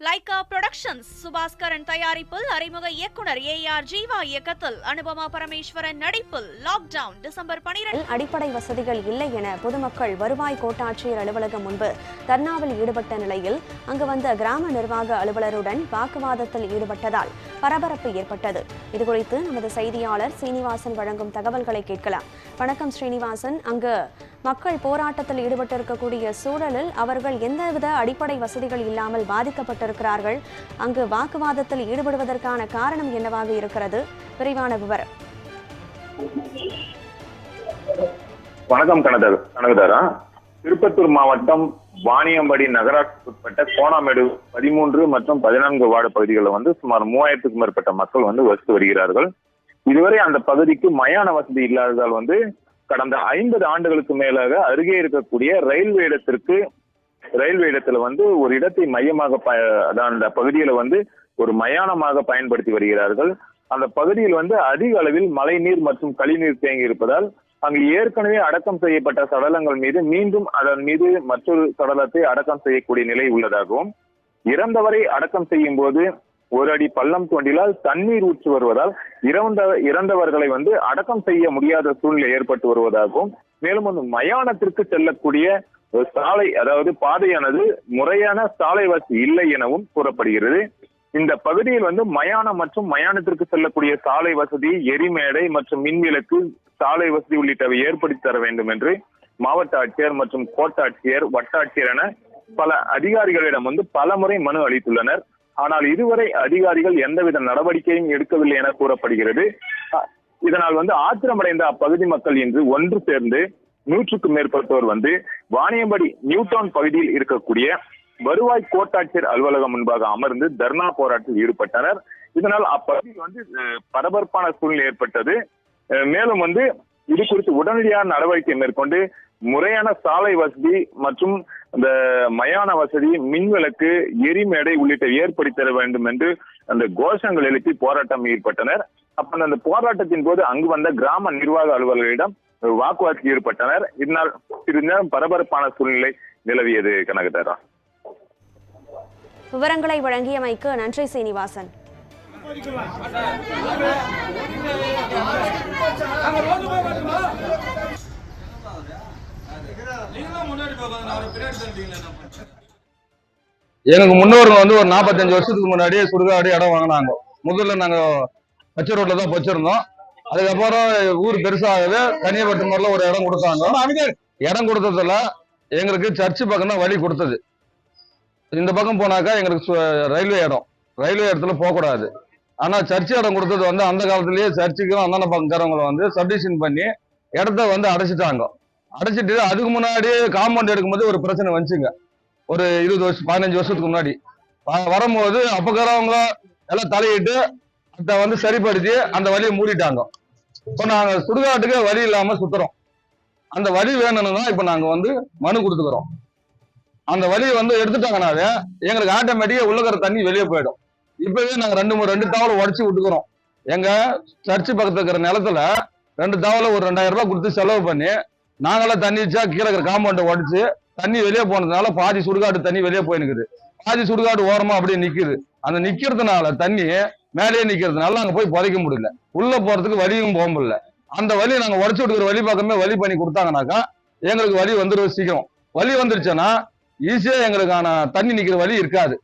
Lyca productions Subaskaran தயாரிப்பில் அறிமுக இயக்குனர் ஏ ஆர் ஜீவா இயக்கத்தில் அனுபமா பரமேஸ்வரன் நடிப்பில் லாக்டவுன் டிசம்பர் பனிரெண்டு. அடிப்படை வசதிகள் இல்லை என பொதுமக்கள் வருவாய் கோட்டாட்சியர் அலுவலகம் முன்பு தர்ணாவில் ஈடுபட்ட நிலையில் அங்கு வந்த கிராம நிர்வாக அலுவலருடன் வாக்குவாதத்தில் ஈடுபட்டதால் பரபரப்பு ஏற்பட்டது. இதுகுறித்து நமது செய்தியாளர் சீனிவாசன் வழங்கும் தகவல்களை கேட்கலாம். வணக்கம் ஸ்ரீனிவாசன் அங்கு மக்கள் போராட்டத்தில் ஈடுபட்டிருக்கக்கூடிய சூழலில் அவர்கள் எந்தவித அடிப்படை வசதிகள் இல்லாமல் பாதிக்கப்பட்டிருக்கிறார்கள்? அங்கு வாக்குவாதத்தில் ஈடுபடுவதற்கான காரணம் என்னவாக இருக்கிறது? விரைவான விவரம். வணக்கம் கனகதாரா. திருப்பத்தூர் மாவட்டம் வாணியம்படி நகராட்சிக்குட்பட்ட கோணாமேடு பதிமூன்று மற்றும் பதினான்கு வார்டு பகுதிகளில் வந்து சுமார் மூவாயிரத்துக்கும் மேற்பட்ட மக்கள் வந்து வசித்து வருகிறார்கள். இதுவரை அந்த பகுதிக்கு மயான வசதி இல்லாததால் வந்து கடந்த ஐம்பது ஆண்டுகளுக்கு மேலாக அருகே இருக்கக்கூடிய ரயில்வே இடத்திற்கு ரயில்வே இடத்துல வந்து ஒரு இடத்தை மையமாக ப- அதான் அந்த பகுதியில வந்து ஒரு மயானமாக பயன்படுத்தி வருகிறார்கள். அந்த பகுதியில் வந்து அதிக அளவில் மழைநீர் மற்றும் கழிநீர் தேங்கி இருப்பதால் அங்கு ஏற்கனவே அடக்கம் செய்யப்பட்ட சடலங்கள் மீது மீண்டும் அதன் மீது மற்றொரு சடலத்தை அடக்கம் செய்யக்கூடிய நிலை உள்ளதாகவும் இறந்தவரை அடக்கம் செய்யும் போது ஒரு அடி பள்ளம் தோண்டினால் தண்ணீர் ஊற்றி வருவதால் இறந்த இறந்தவர்களை வந்து அடக்கம் செய்ய முடியாத சூழ்நிலை ஏற்பட்டு வருவதாகவும் மேலும் வந்து மயானத்திற்கு செல்லக்கூடிய ஒரு சாலை அதாவது பாதையானது முறையான சாலை வசதி இல்லை எனவும் கூறப்படுகிறது. இந்த பகுதியில் வந்து மயானம் மற்றும் மயானத்திற்கு செல்லக்கூடிய சாலை வசதி எரிமேடை மற்றும் மின்விளக்கு சாலை வசதி உள்ளிட்டவை ஏற்படுத்தி தர வேண்டும் என்று மாவட்ட ஆட்சியர் மற்றும் கோட்டாட்சியர் வட்டாட்சியர் என பல அதிகாரிகளிடம் வந்து பலமுறை மனு அளித்துள்ளனர். ஆனால் இதுவரை அதிகாரிகள் எந்தவித நடவடிக்கையும் எடுக்கவில்லை என கூறப்படுகிறது. இதனால் வந்து ஆத்திரமடைந்த அப்பகுதி மக்கள் இன்று ஒன்று சேர்ந்து நூற்றுக்கும் மேற்பட்டோர் வந்து வாணியம்படி நியூடவுன் பகுதியில் இருக்கக்கூடிய வருவாய் கோட்டாட்சியர் அலுவலகம் முன்பாக அமர்ந்து தர்ணா போராட்டத்தில் ஈடுபட்டனர். இதனால் அப்பகுதியில் வந்து பரபரப்பான சூழ்நிலை ஏற்பட்டது. மேலும் வந்து இது குறித்து உடனடியான நடவடிக்கை மேற்கொண்டு முறையான சாலை வசதி மற்றும் இந்த மயான வசதி மின்விளக்கு எரிமேடை உள்ளிட்ட ஏற்படுத்தி தர வேண்டும் என்று அந்த கோஷங்கள் எழுப்பி போராட்டம் ஈடுபட்டனர் அப்ப அந்த போராட்டத்தின் போது அங்கு வந்த கிராம நிர்வாக அலுவலர்களிடம் வாக்குவாதத்தில் ஈடுபட்டனர். இதனால் சிறிது நேரம் பரபரப்பான சூழ்நிலை நிலவியது கனகதாரா. விவரங்களை வழங்கியமைக்கு நன்றி சீனிவாசன். எனக்கு முன்னோருங்க வந்து ஒரு நாற்பத்தஞ்சு வருஷத்துக்கு முன்னாடி சுடுகாடு இடம் வாங்கினாங்க. முதல்ல நாங்க பச்சை ரோட்ல தான் வச்சிருந்தோம் அதுக்கப்புறம் ஊர் பெருசாகவே கன்னியப்பட்டு ஒரு இடம் கொடுத்தாங்க. இடம் கொடுத்ததுல எங்களுக்கு சர்ச்சு பக்கம் தான் வழி கொடுத்தது. இந்த பக்கம் போனாக்கா எங்களுக்கு சு- ரயில்வே இடம். ரயில்வே இடத்துல போகக்கூடாது. ஆனால் சர்ச்சு இடம் கொடுத்தது வந்து அந்த காலத்திலேயே சர்ச்சுக்கும் அந்தாண்ட பக்கங்கிறவங்களை வந்து சப்டிஷன் பண்ணி இடத்த வந்து அடைச்சிட்டாங்க. அடைச்சிட்டு அதுக்கு முன்னாடி காம்பவுண்ட் எடுக்கும்போது ஒரு பிரச்சனை வந்துச்சுங்க. ஒரு இருபது வருஷம் பதினஞ்சு வருஷத்துக்கு முன்னாடி. வரும்போது அப்பக்கிறவங்க எல்லாம் தலையிட்டு அதை வந்து சரிப்படுத்தி அந்த வழியை மூடிட்டாங்க. இப்போ நாங்கள் சுடுகாட்டுக்கு வழி இல்லாமல் சுற்றுறோம் அந்த வழி வேணும்னு தான் இப்போ நாங்கள் வந்து மனு கொடுத்துக்கிறோம். அந்த வழியை வந்து எடுத்துட்டாங்கனாவே எங்களுக்கு ஆட்டோமேட்டிக்கா உள்ளக்கிற தண்ணி வெளியே போயிடும். இப்பவே நாங்க ரெண்டு மூணு ரெண்டு தவளை உடச்சி விட்டுக்கிறோம். எங்க சர்ச்சு பக்கத்துல இருக்கிற நிலத்துல ரெண்டு தவளை ஒரு ரெண்டாயிரம் ரூபாய் கொடுத்து செலவு பண்ணி நாங்களாம் தண்ணி வச்சா கீழே இருக்கிற காம்பவுண்டை உடச்சு தண்ணி வெளியே போனதுனால பாதி சுடுகாடு தண்ணி வெளியே போயிருக்குது பாதி சுடுகாடு ஓரமா அப்படியே நிக்குது. அந்த நிக்கிறதுனால தண்ணி மேலேயே நிக்கிறதுனால நாங்க போய் புதைக்க முடியல. உள்ள போறதுக்கு வழியும் போக முடியல. அந்த வழி நாங்க உடச்சு விட்டுக்கிற வழி பக்கமே வழி பண்ணி கொடுத்தாங்கனாக்கா எங்களுக்கு வழி வந்துடும் சீக்கிரம். வழி வந்துருச்சுன்னா ஈஸியா எங்களுக்கான தண்ணி நிக்கிற வழி இருக்காது.